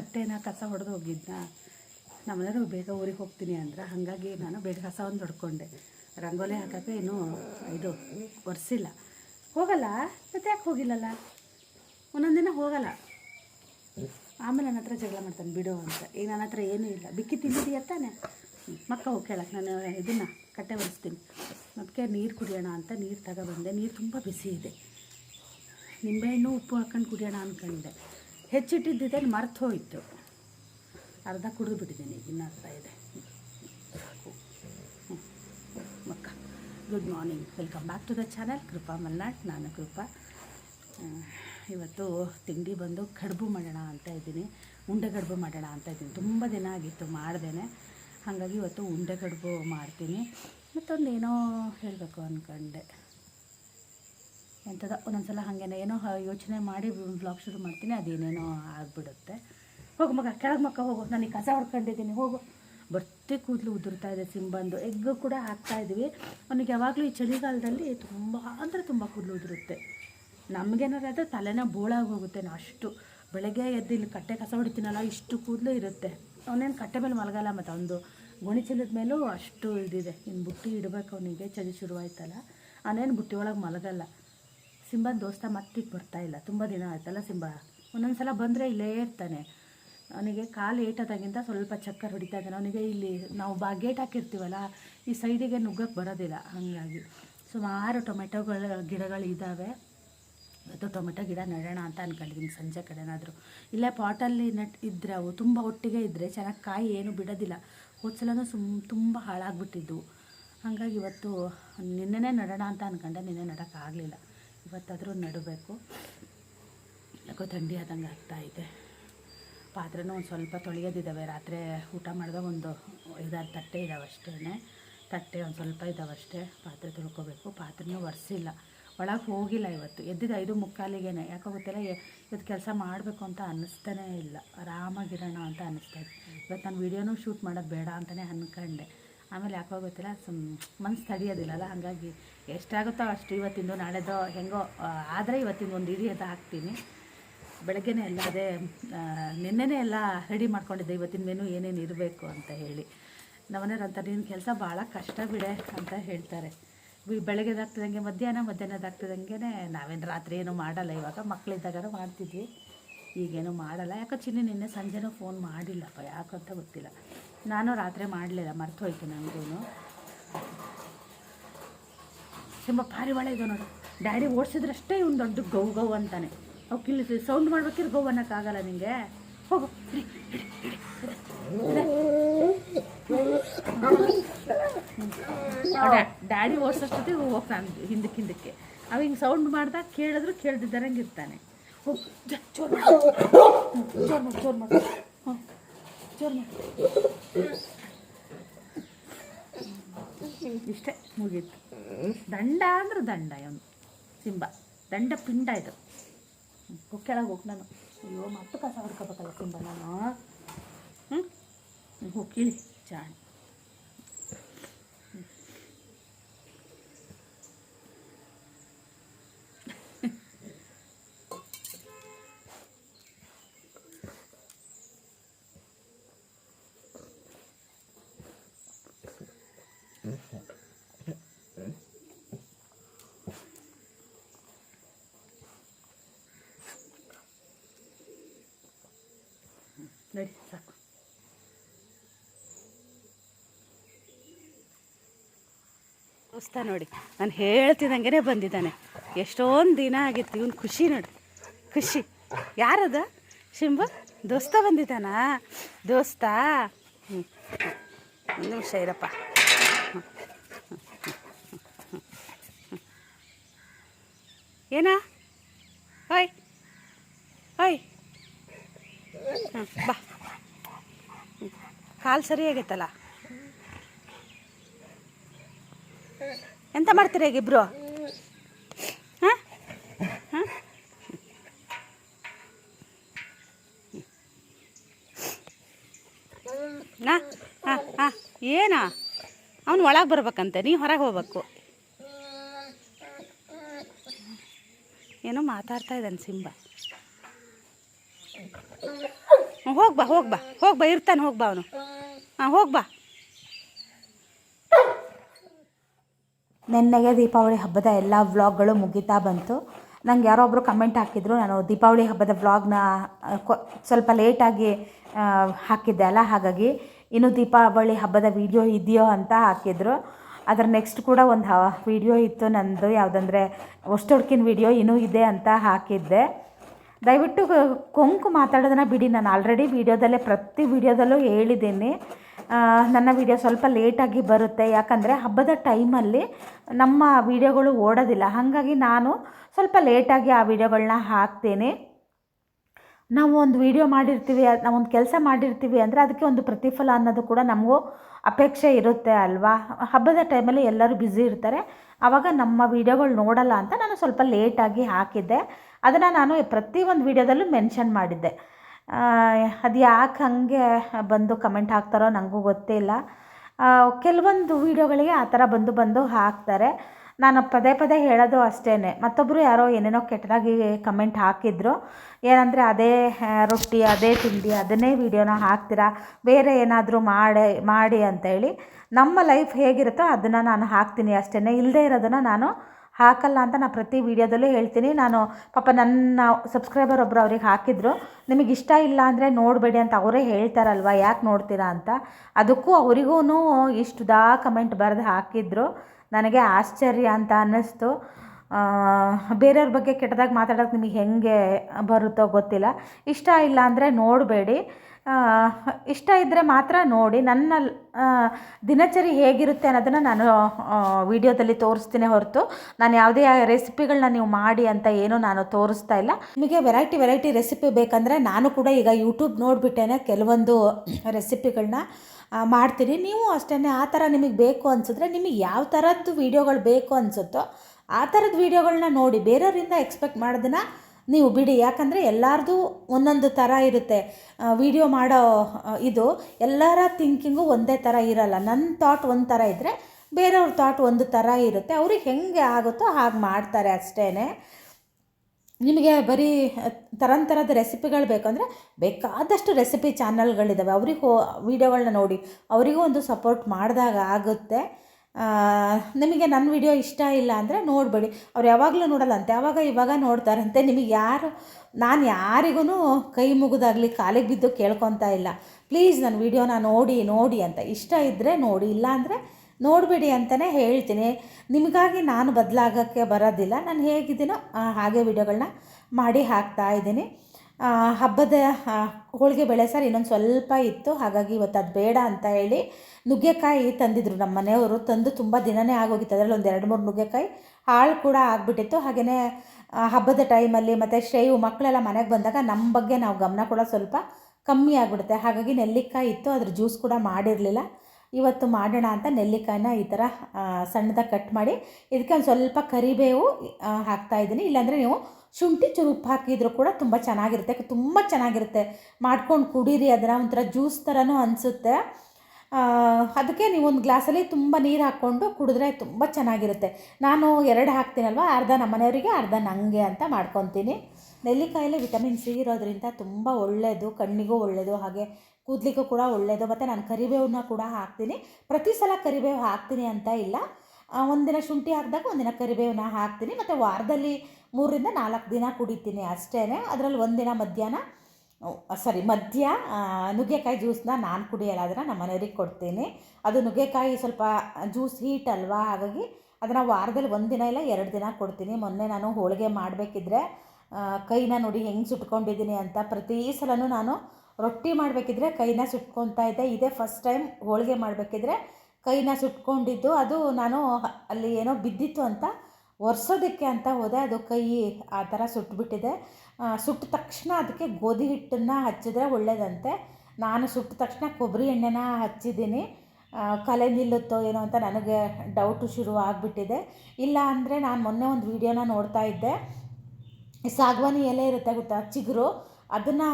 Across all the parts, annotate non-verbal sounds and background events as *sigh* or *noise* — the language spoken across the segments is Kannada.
ಕಟ್ಟೆನ ಕಸ ಹೊಡೆದು ಹೋಗಿದ್ನ? ನಮ್ಮನೆಯವರು ಬೇಗ ಊರಿಗೆ ಹೋಗ್ತೀನಿ ಅಂದ್ರೆ. ಹಾಗಾಗಿ ನಾನು ಬೇಗ ಕಸ ಒಂದು ಹೊಡ್ಕೊಂಡೆ ರಂಗೋಲಿ ಹಾಕೋಕ್ಕೆ ಇನ್ನೂ ಇದು ಒರೆಸಿಲ್ಲ ಹೋಗಲ್ಲ? ಮತ್ತೆ ಯಾಕೆ ಹೋಗಿಲ್ಲಲ್ಲ? ಒಂದೊಂದು ದಿನ ಹೋಗಲ್ಲ. ಆಮೇಲೆ ನನ್ನ ಹತ್ರ ಜಗಳ ಮಾಡ್ತಾನೆ, ಬಿಡು ಅಂತ. ಈಗ ನನ್ನ ಹತ್ರ ಏನೂ ಇಲ್ಲ. ಬಿಕ್ಕಿ ತಿಂದಿದೀಯ ತಾನೆ? ಮಕ್ಕ ಹೋಗಿ ಕೇಳಕ್ಕೆ ನಾನು ಇದನ್ನು ಕಟ್ಟೆ ಒರೆಸ್ತೀನಿ. ಅದಕ್ಕೆ ನೀರು ಕುಡಿಯೋಣ ಅಂತ ನೀರು ತಗೊಬಂದೆ. ನೀರು ತುಂಬ ಬಿಸಿ ಇದೆ. ನಿಂಬೆಹಣ್ಣು ಉಪ್ಪು ಹಾಕೊಂಡು ಕುಡಿಯೋಣ ಅಂದ್ಕೊಂಡೆ ಹೆಚ್ಚಿಟ್ಟಿದ್ದಿದ್ದೆ ಮರ್ತು ಹೋಯಿತು. ಅರ್ಧ ಕುಡಿದು ಬಿಟ್ಟಿದ್ದೀನಿ, ಇನ್ನು ಅರ್ಧ ಇದೆ. ಮಕ್ಕ good morning welcome back to the channel Krupa Malnad, ನಾನು ಕೃಪಾ. ಇವತ್ತು ತಿಂಡಿ ಬಂದು ಕಡುಬು ಮಾಡೋಣ ಅಂತ ಇದ್ದೀನಿ. ಉಂಡೆ ಕಡುಬು ಮಾಡೋಣ ಅಂತ ಇದ್ದೀನಿ. ತುಂಬ ದಿನ ಆಗಿತ್ತು ಮಾಡ್ದೇನೆ. ಹಾಗಾಗಿ ಇವತ್ತು ಉಂಡೆ ಕಡುಬು ಮಾಡ್ತೀನಿ. ಮತ್ತೊಂದು ಏನೋ ಹೇಳಬೇಕು ಅಂದ್ಕೊಂಡೆ ಎಂಥದ ಒಂದೊಂದ್ಸಲ ಹಾಗೇನೆ ಏನೋ ಯೋಚನೆ ಮಾಡಿ ಬ್ಲಾಗ್ ಶುರು ಮಾಡ್ತೀನಿ, ಅದೇನೇನೋ ಆಗಿಬಿಡುತ್ತೆ. ಹೋಗು ಮಗ, ಕೆಳಗೆ ಮಕ್ಕ, ಹೋಗು. ನನಗೆ ಕಸ ಹೊಡ್ಕೊಂಡಿದ್ದೀನಿ, ಹೋಗು. ಬರ್ತಿ ಕೂದಲು ಉದುರ್ತಾ ಇದೆ ಸಿಂಬಂದು. ಎಗ್ಗು ಕೂಡ ಹಾಕ್ತಾ ಇದ್ವಿ. ಅವನಿಗೆ ಯಾವಾಗಲೂ ಈ ಚಳಿಗಾಲದಲ್ಲಿ ತುಂಬ, ಅಂದರೆ ತುಂಬ ಕೂದಲು ಉದುರುತ್ತೆ. ನಮಗೇನಾದ್ರೆ ತಲೆನೇ ಬೋಳಾಗಿ ಹೋಗುತ್ತೆ ನಾನು ಅಷ್ಟು. ಬೆಳಗ್ಗೆ ಎದ್ದು ಇಲ್ಲಿ ಕಟ್ಟೆ ಕಸ ಹೊಡಿತೀನಲ್ಲ, ಇಷ್ಟು ಕೂದಲು ಇರುತ್ತೆ. ಅವನೇನು ಕಟ್ಟೆ ಮೇಲೆ ಮಲಗಲ್ಲ ಮತ್ತು ಅವನು ಗೋಣಿ ಚೀಲದ ಮೇಲೂ ಅಷ್ಟು ಇದಿದೆ. ಇನ್ನು ಬುಟ್ಟಿ ಇಡಬೇಕು ಅವನಿಗೆ, ಚಳಿ ಶುರುವಾಯ್ತಲ್ಲ. ಅವನೇನು ಬುಟ್ಟಿ ಒಳಗೆ ಮಲಗಲ್ಲ. ಸಿಂಬನ್ ದೋಸ್ತ ಮತ್ತಿಗ್ ಬರ್ತಾ ಇಲ್ಲ. ತುಂಬ ದಿನ ಆಯ್ತಲ್ಲ ಸಿಂಬ? ಒಂದೊಂದು ಸಲ ಬಂದರೆ ಇಲ್ಲೇ ಇರ್ತಾನೆ. ಅವನಿಗೆ ಕಾಲು ಏಟದಾಗಿಂತ ಸ್ವಲ್ಪ ಚಕ್ಕರ್ ಹೊಡಿತಾ ಇದ್ದಾನೆ. ಅವನಿಗೆ ಇಲ್ಲಿ ನಾವು ಬಾ, ಗೇಟ್ ಹಾಕಿರ್ತೀವಲ್ಲ, ಈ ಸೈಡಿಗೆ ನುಗ್ಗಕ್ಕೆ ಬರೋದಿಲ್ಲ. ಹಾಗಾಗಿ ಸುಮಾರು ಟೊಮೆಟೊಗಳ, ಗಿಡಗಳು ಇದ್ದಾವೆ ಇವತ್ತು ಟೊಮೆಟೊ ಗಿಡ ನೆಡೋಣ ಅಂತ ಅಂದ್ಕೊಂಡಿದ್ದೀನಿ ಸಂಜೆ ಕಡೆನಾದರೂ. ಇಲ್ಲೇ ಪಾಟಲ್ಲಿ ನೆಟ್ ಇದ್ದರೆ ಅವು ತುಂಬ ಒಟ್ಟಿಗೆ ಇದ್ದರೆ ಚೆನ್ನಾಗಿ ಕಾಯಿ ಏನು ಬಿಡೋದಿಲ್ಲ. ಹೋದ ಸಲನೂ ಸುಮ್ ತುಂಬ ಹಾಳಾಗ್ಬಿಟ್ಟಿದ್ದವು ಹಾಗಾಗಿ ಇವತ್ತು ನಿನ್ನೆನೇ ನೆಡೋಣ ಅಂತ ಅನ್ಕೊಂಡೆ, ನಿನ್ನೆ ನೆಡೋಕ್ಕಾಗಲಿಲ್ಲ. ಇವತ್ತಾದರೂ ನಡಬೇಕು. ಯಾಕೋ ಥಂಡಿ ಆದಂಗೆ ಆಗ್ತಾಯಿದೆ ಪಾತ್ರೆನೂ ಒಂದು ಸ್ವಲ್ಪ ತೊಳೆಯೋದಿದ್ದಾವೆ ರಾತ್ರಿ ಊಟ ಮಾಡಿದಾಗ ಒಂದು ಐದಾರು ತಟ್ಟೆ ಇದ್ದಾವೆ ಅಷ್ಟೇ ತಟ್ಟೆ ಒಂದು ಸ್ವಲ್ಪ ಇದ್ದಾವೆ ಅಷ್ಟೇ. ಪಾತ್ರೆ ತೊಳ್ಕೊಬೇಕು. ಪಾತ್ರೆನೂ ಒರೆಸಿಲ್ಲ. ಒಳಗೆ ಹೋಗಿಲ್ಲ ಇವತ್ತು. ಎದ್ದಿದ್ದು ಐದು ಮುಕ್ಕಾಲಿಗೆ ಯಾಕೋ ಗೊತ್ತಿಲ್ಲ ಇವತ್ತು ಕೆಲಸ ಮಾಡಬೇಕು ಅಂತ ಅನ್ನಿಸ್ತಾನೇ ಇಲ್ಲ. ಆರಾಮಾಗಿರೋಣ ಅಂತ ಅನ್ನಿಸ್ತಾ ಇದೆ. ಇವತ್ತು ನಾನು ವೀಡಿಯೋನೂ ಶೂಟ್ ಮಾಡೋದು ಬೇಡ ಅಂತಲೇ ಅಂದ್ಕೊಂಡೆ ಆಮೇಲೆ ಯಾಕೋ ಗೊತ್ತಿಲ್ಲ, ಸುಮ್ ಮನ್ಸು ತಡಿಯೋದಿಲ್ಲಲ್ಲ? ಹಾಗಾಗಿ ಎಷ್ಟಾಗುತ್ತೋ ಅಷ್ಟು ಇವತ್ತಿಂದು ನಾಳೆದೋ ಹೆಂಗೋ ಆದರೆ ಇವತ್ತಿಂದು ಒಂದು ಹಿಡಿಯೋದು ಹಾಕ್ತೀನಿ. ಬೆಳಗ್ಗೆನೇ ಎಲ್ಲ ಅದೇ ನಿನ್ನೆನೇ ಎಲ್ಲ ರೆಡಿ ಮಾಡ್ಕೊಂಡಿದ್ದೆ. ಇವತ್ತಿನ ಮೆನು ಏನೇನು ಇರಬೇಕು ಅಂತ ಹೇಳಿ. ನಮ್ಮನೆಯವ್ರು ಅಂತ ನಿನ್ನ ಕೆಲಸ ಭಾಳ ಕಷ್ಟ ಬಿಡೆ ಅಂತ ಹೇಳ್ತಾರೆ. ಬೆಳಗ್ಗೆದಾಗ್ತಿದಂಗೆ ಮಧ್ಯಾಹ್ನ ಮಧ್ಯಾಹ್ನದಾಗ್ತಿದಂಗೆ ನಾವೇನು ರಾತ್ರಿ ಏನೂ ಮಾಡಲ್ಲ. ಇವಾಗ ಮಕ್ಕಳಿದ್ದಾಗ ಮಾಡ್ತಿದ್ವಿ. ಈಗೇನು ಮಾಡಲ್ಲ. ಯಾಕೋ ಚಿನ್ನಿ ನಿನ್ನೆ ಸಂಜೆನೂ ಫೋನ್ ಮಾಡಿಲ್ಲಪ್ಪ. ಯಾಕಂತ ಗೊತ್ತಿಲ್ಲ. ನಾನು ರಾತ್ರಿ ಮಾಡಲಿಲ್ಲ. ಮರ್ತು ಹೋಯ್ತು ನನಗೂ ತುಂಬ ಪಾರಿವಾಳ ಇದು ನೋಡು. ಡ್ಯಾಡಿ ಓಡಿಸಿದ್ರಷ್ಟೇ ಇವ್ನು ದೊಡ್ಡ ಗೌ ಗೌ ಅಂತಾನೆ. ಅವು ಕಿಲ್ಲಿ ಸೌಂಡ್ ಮಾಡ್ಬೇಕಿದ್ರೆ ಗೌ ಅನ್ನೋಕ್ಕಾಗಲ್ಲ ನಿಂಗೆ. ಹೋಗು. ಡ್ಯಾಡಿ ಓಡಿಸೋಷ್ಟೊತ್ತಿಗೆ ಹೋಗ್ತಾನೆ ಹಿಂದಕ್ಕೆ ಹಿಂದಕ್ಕೆ. ಅವ ಹಿಂಗೆ ಸೌಂಡ್ ಮಾಡ್ದಾಗ ಕೇಳಿದ್ರು ಕೇಳ್ದಿದ್ದಾರಂಗೆ ಇರ್ತಾನೆ ಮಾಡು. ಇಷ್ಟೇ ಮುಗೀತು. ದಂಡ ಅಂದ್ರೆ ದಂಡ ಇವನು. ಸಿಂಬ. ದಂಡ ಪಿಂಡ ಇದು. ಕೆಳಗೆ ಹೋಗಿ ನಾನು. ಅಯ್ಯೋ ಮತ್ತೆ ಕಸ ಹೊಡ್ಕೋಬೇಕಲ್ಲ ಸಿಂಬ ನಾನು. ಹ್ಞೂ ಹೋಗಿ ನಡಿ, ಸಾಕು. ದೋಸ್ತ ನೋಡಿ, ನಾನು ಹೇಳ್ತಿದ್ದಂಗೆ ಬಂದಿದ್ದಾನೆ. ಎಷ್ಟೊಂದು ದಿನ ಆಗಿತ್ತು, ಇವನು ಖುಷಿ ನೋಡಿ, ಖುಷಿ. ಯಾರದ? ಶಿಂಬು? ದೋಸ್ತ ಬಂದಿದ್ದಾನ? ದೋಸ್ತ? ಹ್ಞೂ ಒಂದು ನಿಮಿಷ ಇರಪ್ಪ. ಏನ? ಹಾಯ್, ಹೋಯ್. ಹ್ಞೂ ಬಾ. ಕಾಲು ಸರಿ ಆಗೈತಲ್ಲ? ಎಂತ ಮಾಡ್ತೀರಿ ಈಗ ಇಬ್ರು? ಹಾಂ? ಹಾಂ? ಹಾಂ? ಹಾಂ ಹಾಂ. ಏನಾ? ಅವ್ನು ಒಳಗೆ ಬರ್ಬೇಕಂತೆ ನೀವು ಹೊರಗೆ ಹೋಗ್ಬೇಕು. ಏನೋ ಮಾತಾಡ್ತಾ ಇದ್ದಾನೆ ಸಿಂಬ. ಹೋಗ್ಬಾ ಹೋಗಿ ಬಾ ಇರ್ತಾನೆ ಹೋಗ್ಬಾ ಅವನು. ಹಾಂ ಹೋಗ್ಬಾ ನೆನ್ನೆಗೆ ದೀಪಾವಳಿ ಹಬ್ಬದ ಎಲ್ಲ ವ್ಲಾಗ್ಗಳು ಮುಗಿತಾ ಬಂತು. ನಂಗೆ ಯಾರೋ ಒಬ್ಬರು ಕಮೆಂಟ್ ಹಾಕಿದ್ರು, ನಾನು ದೀಪಾವಳಿ ಹಬ್ಬದ ವ್ಲಾಗ್ನ ಸ್ವಲ್ಪ ಲೇಟಾಗಿ ಹಾಕಿದ್ದೆ ಅಲ್ಲ, ಹಾಗಾಗಿ ಇನ್ನು ದೀಪಾವಳಿ ಹಬ್ಬದ ವಿಡಿಯೋ ಇದೆಯೋ ಅಂತ ಹಾಕಿದ್ರು. ಅದರ ನೆಕ್ಸ್ಟ್ ಕೂಡ ಒಂದು ವಿಡಿಯೋ ಇತ್ತು ನಂದು, ಯಾವುದಂದ್ರೆ ಒಷ್ಟೊಡ್ಕಿನ ವಿಡಿಯೋ ಇನ್ನೂ ಇದೆ ಅಂತ ಹಾಕಿದ್ದೆ. ದಯವಿಟ್ಟು ಕೊಂಕು ಮಾತಾಡೋದನ್ನು ಬಿಡಿ. ನಾನು ಆಲ್ರೆಡಿ ವೀಡಿಯೋದಲ್ಲೇ ಪ್ರತಿ ವೀಡಿಯೋದಲ್ಲೂ ಹೇಳಿದ್ದೀನಿ. ನನ್ನ ವಿಡಿಯೋ ಸ್ವಲ್ಪ ಲೇಟಾಗಿ ಬರುತ್ತೆ. ಯಾಕಂದರೆ ಹಬ್ಬದ ಟೈಮಲ್ಲಿ ನಮ್ಮ ವೀಡಿಯೋಗಳು ಓಡೋದಿಲ್ಲ. ಹಾಗಾಗಿ ನಾನು ಸ್ವಲ್ಪ ಲೇಟಾಗಿ ಆ ವಿಡಿಯೋಗಳನ್ನ ಹಾಕ್ತೇನೆ. ನಾವು ಒಂದು ವಿಡಿಯೋ ಮಾಡಿರ್ತೀವಿ ನಾವೊಂದು ಕೆಲಸ ಮಾಡಿರ್ತೀವಿ ಅಂದರೆ ಅದಕ್ಕೆ ಒಂದು ಪ್ರತಿಫಲ ಅನ್ನೋದು ಕೂಡ ನಮಗೂ ಅಪೇಕ್ಷೆ ಇರುತ್ತೆ ಅಲ್ವಾ? ಹಬ್ಬದ ಟೈಮಲ್ಲಿ ಎಲ್ಲರೂ ಬ್ಯುಸಿ ಇರ್ತಾರೆ. ಆವಾಗ ನಮ್ಮ ವೀಡಿಯೋಗಳು ನೋಡಲ್ಲ ಅಂತ ನಾನು ಸ್ವಲ್ಪ ಲೇಟಾಗಿ ಹಾಕಿದ್ದೆ. ಅದನ್ನು ನಾನು ಪ್ರತಿ ಒಂದು ವೀಡಿಯೋದಲ್ಲೂ ಮೆನ್ಷನ್ ಮಾಡಿದ್ದೆ. ಅದು ಯಾಕೆ ಹಾಗೆ ಬಂದು ಕಮೆಂಟ್ ಹಾಕ್ತಾರೋ ನನಗೂ ಗೊತ್ತಿಲ್ಲ ಇಲ್ಲ. ಕೆಲವೊಂದು ವೀಡಿಯೋಗಳಿಗೆ ಆ ಥರ ಬಂದು ಬಂದು ಹಾಕ್ತಾರೆ. ನಾನು ಪದೇ ಪದೇ ಹೇಳೋದು ಅಷ್ಟೇ ಮತ್ತೊಬ್ಬರು ಯಾರೋ ಏನೇನೋ ಕೆಟ್ಟದಾಗಿ ಕಮೆಂಟ್ ಹಾಕಿದ್ರು. ಏನಂದರೆ ಅದೇ ರೊಟ್ಟಿ, ಅದೇ ತಿಂಡಿ, ಅದನ್ನೇ ವೀಡಿಯೋನ ಹಾಕ್ತೀರಾ? ಬೇರೆ ಏನಾದರೂ ಮಾಡಿ ಮಾಡಿ ಅಂತೇಳಿ. ನಮ್ಮ ಲೈಫ್ ಹೇಗಿರುತ್ತೋ ಅದನ್ನು ನಾನು ಹಾಕ್ತೀನಿ ಅಷ್ಟೇ ಇಲ್ಲದೇ ಇರೋದನ್ನು ನಾನು ಹಾಕಲ್ಲ ಅಂತ ನಾನು ಪ್ರತಿ ವೀಡಿಯೋದಲ್ಲೂ ಹೇಳ್ತೀನಿ. ನಾನು ಪಾಪ ನನ್ನ ಸಬ್ಸ್ಕ್ರೈಬರ್ ಒಬ್ಬರು ಅವ್ರಿಗೆ ಹಾಕಿದ್ರು. ನಿಮಗೆ ಇಷ್ಟ ಇಲ್ಲ ಅಂದರೆ ನೋಡಬೇಡಿ ಅಂತ ಅವರೇ ಹೇಳ್ತಾರಲ್ವ, ಯಾಕೆ ನೋಡ್ತೀರಾ ಅಂತ. ಅದಕ್ಕೂ ಅವರಿಗೂ ಇಷ್ಟು ದಾ ಕಮೆಂಟ್ ಬರೆದು ಹಾಕಿದ್ರು. ನನಗೆ ಆಶ್ಚರ್ಯ ಅಂತ ಅನ್ನಿಸ್ತು. ಬೇರೆಯವ್ರ ಬಗ್ಗೆ ಕೆಟ್ಟದಾಗಿ ಮಾತಾಡೋಕ್ಕೆ ನಿಮಗೆ ಹೆಂಗೆ ಬರುತ್ತೋ ಗೊತ್ತಿಲ್ಲ. ಇಷ್ಟ ಇಲ್ಲ ಅಂದರೆ ನೋಡಬೇಡಿ. ಇಷ್ಟ ಇದ್ದರೆ ಮಾತ್ರ ನೋಡಿ. ನನ್ನ ದಿನಚರಿ ಹೇಗಿರುತ್ತೆ ಅನ್ನೋದನ್ನು ನಾನು ವಿಡಿಯೋದಲ್ಲಿ ತೋರಿಸ್ತೀನಿ ಹೊರತು. ನಾನು ಯಾವುದೇ ರೆಸಿಪಿಗಳನ್ನ ನೀವು ಮಾಡಿ ಅಂತ ಏನು ನಾನು ತೋರಿಸ್ತಾ ಇಲ್ಲ. ನಿಮಗೆ ವೆರೈಟಿ ವೆರೈಟಿ ರೆಸಿಪಿ ಬೇಕಂದರೆ ನಾನು ಕೂಡ ಈಗ ಯೂಟ್ಯೂಬ್ ನೋಡಿಬಿಟ್ಟೇನೆ ಕೆಲವೊಂದು ರೆಸಿಪಿಗಳನ್ನ ಮಾಡ್ತೀನಿ. ನೀವು ಅಷ್ಟೇ ಆ ಥರ ನಿಮಗೆ ಬೇಕು ಅನಿಸಿದ್ರೆ ನಿಮಗೆ ಯಾವ ಥರದ್ದು ವೀಡಿಯೋಗಳು ಬೇಕು ಅನಿಸುತ್ತೋ ಆ ಥರದ ವೀಡಿಯೋಗಳನ್ನ ನೋಡಿ. ಬೇರೆಯವರಿಂದ ಎಕ್ಸ್ಪೆಕ್ಟ್ ಮಾಡೋದನ್ನ ನೀವು ಬಿಡಿ. ಯಾಕಂದರೆ ಎಲ್ಲರದು ಒಂದೊಂದು ಥರ ಇರುತ್ತೆ. ವಿಡಿಯೋ ಮಾಡೋ ಇದು ಎಲ್ಲರ ಥಿಂಕಿಂಗು ಒಂದೇ ಥರ ಇರಲ್ಲ. ನನ್ನ ಥಾಟ್ ಒಂದು ಥರ ಇದ್ದರೆ ಬೇರೆಯವ್ರ ಥಾಟ್ ಒಂದು ಥರ ಇರುತ್ತೆ. ಅವ್ರಿಗೆ ಹೆಂಗೆ ಆಗುತ್ತೋ ಹಾಗೆ ಮಾಡ್ತಾರೆ ಅಷ್ಟೇ ನಿಮಗೆ ಬರೀ ಥರಂಥರದ ರೆಸಿಪಿಗಳು ಬೇಕಂದರೆ ಬೇಕಾದಷ್ಟು ರೆಸಿಪಿ ಚಾನಲ್ಗಳಿದ್ದಾವೆ ಅವ್ರಿಗೆ ಹೋ ವೀಡಿಯೋಗಳನ್ನ ನೋಡಿ. ಅವರಿಗೂ ಒಂದು ಸಪೋರ್ಟ್ ಮಾಡಿದಾಗ ಆಗುತ್ತೆ. ನಿಮಗೆ ನನ್ನ ವಿಡಿಯೋ ಇಷ್ಟ ಇಲ್ಲ ಅಂದರೆ ನೋಡಬೇಡಿ. ಅವ್ರು ಯಾವಾಗಲೂ ನೋಡಲ್ಲಂತೆ ಯಾವಾಗ ಇವಾಗ ನೋಡ್ತಾರಂತೆ. ನಿಮಗೆ ಯಾರು, ನಾನು ಯಾರಿಗೂ ಕೈ ಮುಗಿದಾಗಲಿ, ಕಾಲಿಗೆ ಬಿದ್ದು ಕೇಳ್ಕೊತಾ ಇಲ್ಲ. ಪ್ಲೀಸ್ ನನ್ನ ವಿಡಿಯೋನ ನೋಡಿ ನೋಡಿ ಅಂತ. ಇಷ್ಟ ಇದ್ದರೆ ನೋಡಿ, ಇಲ್ಲ ಅಂದರೆ ನೋಡಬೇಡಿ ಅಂತಲೇ ಹೇಳ್ತೀನಿ. ನಿಮಗಾಗಿ ನಾನು ಬದಲಾಗೋಕ್ಕೆ ಬರೋದಿಲ್ಲ. ನಾನು ಹೇಗಿದ್ದೀನೋ ಹಾಗೆ ವಿಡಿಯೋಗಳನ್ನ ಮಾಡಿ ಹಾಕ್ತಾ ಇದ್ದೀನಿ. ಹಬ್ಬದ ಹೋಳಿಗೆ ಬೆಳೆ ಸಾರು ಇನ್ನೊಂದು ಸ್ವಲ್ಪ ಇತ್ತು. ಹಾಗಾಗಿ ಇವತ್ತು ಅದು ಬೇಡ ಅಂತ ಹೇಳಿ ನುಗ್ಗೆಕಾಯಿ ತಂದಿದ್ರು ನಮ್ಮ ಮನೆಯವರು. ತಂದು ತುಂಬ ದಿನನೇ ಆಗೋಗಿತ್ತು. ಅದರಲ್ಲಿ ಒಂದು ಎರಡು ಮೂರು ನುಗ್ಗೆಕಾಯಿ ಹಾಳು ಕೂಡ ಆಗಿಬಿಟ್ಟಿತ್ತು. ಹಾಗೆಯೇ ಹಬ್ಬದ ಟೈಮಲ್ಲಿ ಮತ್ತು ಶ್ರೇಯು ಮಕ್ಕಳೆಲ್ಲ ಮನೆಗೆ ಬಂದಾಗ ನಮ್ಮ ಬಗ್ಗೆ ನಾವು ಗಮನ ಕೂಡ ಸ್ವಲ್ಪ ಕಮ್ಮಿ ಆಗಿಬಿಡುತ್ತೆ. ಹಾಗಾಗಿ ನೆಲ್ಲಿಕಾಯಿ ಇತ್ತು. ಅದ್ರ ಜ್ಯೂಸ್ ಕೂಡ ಮಾಡಿರಲಿಲ್ಲ. ಇವತ್ತು ಮಾಡೋಣ ಅಂತ ನೆಲ್ಲಿಕಾಯಿನ ಈ ಥರ ಸಣ್ಣದಾಗಿ ಕಟ್ ಮಾಡಿ ಇದಕ್ಕೆ ಒಂದು ಸ್ವಲ್ಪ ಕರಿಬೇವು ಹಾಕ್ತಾಯಿದ್ದೀನಿ ಇಲ್ಲಾಂದರೆ ನೀವು ಶುಂಠಿ ಚೂರು ಉಪ್ಪು ಹಾಕಿದರೂ ಕೂಡ ತುಂಬ ಚೆನ್ನಾಗಿರುತ್ತೆ. ತುಂಬ ಚೆನ್ನಾಗಿರುತ್ತೆ. ಮಾಡ್ಕೊಂಡು ಕುಡೀರಿ, ಅದನ್ನು ಒಂಥರ ಜ್ಯೂಸ್ ಥರನೂ ಅನಿಸುತ್ತೆ. ಅದಕ್ಕೆ ನೀವು ಒಂದು ಗ್ಲಾಸಲ್ಲಿ ತುಂಬ ನೀರು ಹಾಕ್ಕೊಂಡು ಕುಡಿದ್ರೆ ತುಂಬ ಚೆನ್ನಾಗಿರುತ್ತೆ. ನಾನು ಎರಡು ಹಾಕ್ತೀನಲ್ವ? ಅರ್ಧ ನಮ್ಮ ಮನೆಯವರಿಗೆ, ಅರ್ಧ ನನಗೆ ಅಂತ ಮಾಡ್ಕೊತೀನಿ. ನೆಲ್ಲಿಕಾಯಲ್ಲಿ ವಿಟಮಿನ್ ಸಿ ಇರೋದ್ರಿಂದ ತುಂಬ ಒಳ್ಳೆಯದು ಕಣ್ಣಿಗೂ ಒಳ್ಳೆಯದು ಹಾಗೆ ಕೂದಲಿಗೂ ಕೂಡ ಒಳ್ಳೆಯದು ಮತ್ತು ನಾನು ಕರಿಬೇವನ್ನ ಕೂಡ ಹಾಕ್ತೀನಿ. ಪ್ರತಿ ಸಲ ಕರಿಬೇವು ಹಾಕ್ತೀನಿ ಅಂತ ಇಲ್ಲ. ಒಂದಿನ ಶುಂಠಿ ಹಾಕಿದಾಗ ಒಂದಿನ ಕರಿಬೇವನ್ನ ಹಾಕ್ತೀನಿ. ಮತ್ತು ವಾರದಲ್ಲಿ ಮೂರರಿಂದ ನಾಲ್ಕು ದಿನ ಕುಡಿತೀನಿ ಅಷ್ಟೇ ಅದರಲ್ಲಿ ಒಂದಿನ ಮಧ್ಯಾಹ್ನ ಸಾರಿ, ಮಧ್ಯ ನುಗ್ಗೆಕಾಯಿ ಜ್ಯೂಸನ್ನ ನಾನು ಕುಡಿಯಲ್ಲ, ಅದನ್ನು ನಮ್ಮ ಮನೆಯವ್ರಿಗೆ ಕೊಡ್ತೀನಿ. ಅದು ನುಗ್ಗೆಕಾಯಿ ಸ್ವಲ್ಪ ಜ್ಯೂಸ್ ಹೀಟ್ ಅಲ್ವಾ, ಹಾಗಾಗಿ ಅದನ್ನು ವಾರದಲ್ಲಿ ಒಂದು ದಿನ ಇಲ್ಲ, ಎರಡು ದಿನ ಕೊಡ್ತೀನಿ. ಮೊನ್ನೆ ನಾನು ಹೋಳಿಗೆ ಮಾಡಬೇಕಿದ್ರೆ ಕೈನ ನೋಡಿ ಹೆಂಗೆ ಸುಟ್ಕೊಂಡಿದ್ದೀನಿ ಅಂತ ಪ್ರತಿ ಸಲನೂ ನಾನು ರೊಟ್ಟಿ ಮಾಡಬೇಕಿದ್ರೆ ಕೈನ ಸುಟ್ಕೊತಾ ಇದ್ದೆ. ಇದೇ ಫಸ್ಟ್ ಟೈಮ್ ಹೋಳಿಗೆ ಮಾಡಬೇಕಿದ್ರೆ ಕೈನ ಸುಟ್ಕೊಂಡಿದ್ದು. ಅದು ನಾನು ಅಲ್ಲಿ ಏನೋ ಬಿದ್ದಿತ್ತು ಅಂತ ಒರೆಸೋದಕ್ಕೆ ಅಂತ ಹೋದೆ. ಅದು ಕೈ ಆ ಥರ ಸುಟ್ಟುಬಿಟ್ಟಿದೆ ಸುಟ್ಟ ತಕ್ಷಣ ಅದಕ್ಕೆ ಗೋಧಿ ಹಿಟ್ಟನ್ನು ಹಚ್ಚಿದ್ರೆ ಒಳ್ಳೆಯದಂತೆ ನಾನು ಸುಟ್ಟ ತಕ್ಷಣ ಕೊಬ್ಬರಿ ಎಣ್ಣೆನ ಹಚ್ಚಿದ್ದೀನಿ. ಕಲೆ ನಿಲ್ಲುತ್ತೋ ಏನೋ ಅಂತ ನನಗೆ ಡೌಟು ಶುರು ಆಗಿಬಿಟ್ಟಿದೆ. ಇಲ್ಲ ಅಂದರೆ ನಾನು ಮೊನ್ನೆ ಒಂದು ವೀಡಿಯೋನ ನೋಡ್ತಾ ಇದ್ದೆ. ಸಾಗವಾನಿ ಎಲೆ ಇರುತ್ತೆ ಗೊತ್ತಾ, ಚಿಗುರು? ಅದನ್ನು